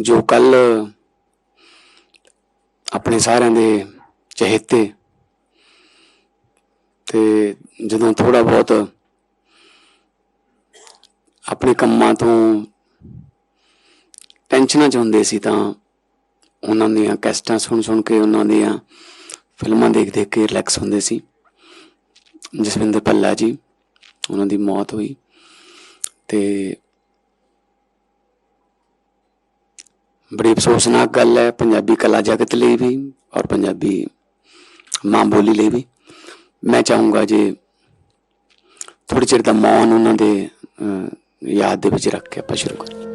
ਜੋ ਕੱਲ ਆਪਣੇ ਸਾਰਿਆਂ ਦੇ ਚਹੇਤੇ ਤੇ ਜਦੋਂ ਥੋੜਾ ਬਹੁਤ ਆਪਣੇ ਕੰਮਾਂ ਤੋਂ ਟੈਨਸ਼ਨਾਂ ਚ ਹੁੰਦੇ ਸੀ ਤਾਂ ਉਹਨਾਂ ਦੀਆਂ ਕੈਸਟਾਂ ਸੁਣ ਸੁਣ ਕੇ ਉਹਨਾਂ ਦੀਆਂ ਫਿਲਮਾਂ ਦੇਖ ਦੇਖ ਕੇ ਰਿਲੈਕਸ ਹੁੰਦੇ ਸੀ। ਜਸਵਿੰਦਰ ਭੱਲਾ ਜੀ, ਉਹਨਾਂ ਦੀ ਮੌਤ ਹੋਈ ਤੇ ਬੜੀ ਅਫਸੋਸਨਾਕ ਗੱਲ ਹੈ, ਪੰਜਾਬੀ ਕਲਾ ਜਗਤ ਲਈ ਵੀ ਔਰ ਪੰਜਾਬੀ ਮਾਂ ਬੋਲੀ ਲਈ ਵੀ। ਮੈਂ ਚਾਹੂੰਗਾ ਜੇ ਥੋੜੀ ਚਿਰ ਦਾ ਮੌਨ ਉਹਨਾਂ ਦੇ ਯਾਦ ਦੇ ਵਿੱਚ ਰੱਖ ਕੇ ਆਪਾਂ ਸ਼ੁਰੂ ਕਰੀਏ।